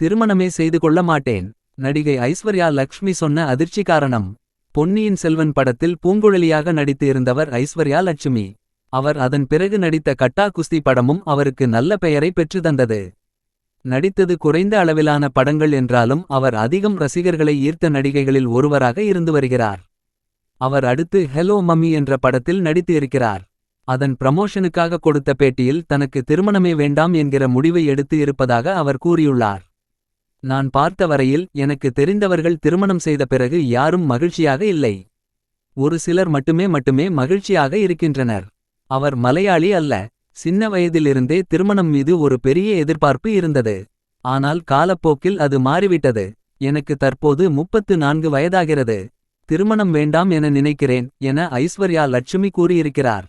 திருமணமே செய்து கொள்ள மாட்டேன். நடிகை ஐஸ்வர்யா லக்ஷ்மி சொன்ன அதிர்ச்சி காரணம். பொன்னியின் செல்வன் படத்தில் பூங்குழலியாக நடித்து இருந்தவர் ஐஸ்வர்யா லட்சுமி. அவர் அதன் பிறகு நடித்த கட்டா குஸ்தி படமும் அவருக்கு நல்ல பெயரை பெற்று தந்தது. நடித்தது குறைந்த அளவிலான படங்கள் என்றாலும் அவர் அதிகம் ரசிகர்களை ஈர்த்த நடிகைகளில் ஒருவராக இருந்து வருகிறார். அவர் அடுத்து ஹெலோ மம்மி என்ற படத்தில் நடித்து இருக்கிறார். அதன் ப்ரமோஷனுக்காக கொடுத்த பேட்டியில் தனக்கு திருமணமே வேண்டாம் என்கிற முடிவை எடுத்து இருப்பதாக அவர் கூறியுள்ளார். நான் பார்த்த வரையில் எனக்கு தெரிந்தவர்கள் திருமணம் செய்த பிறகு யாரும் மகிழ்ச்சியாக இல்லை. ஒரு சிலர் மட்டுமே மட்டுமே மகிழ்ச்சியாக இருக்கின்றனர். அவர் மலையாளி அல்ல. சின்ன வயதிலிருந்தே திருமணம் மீது ஒரு பெரிய எதிர்பார்ப்பு இருந்தது. ஆனால் காலப்போக்கில் அது மாறிவிட்டது. எனக்கு தற்போது முப்பத்து நான்கு வயதாகிறது. திருமணம் வேண்டாம் என நினைக்கிறேன் என ஐஸ்வர்யா லட்சுமி கூறியிருக்கிறார்.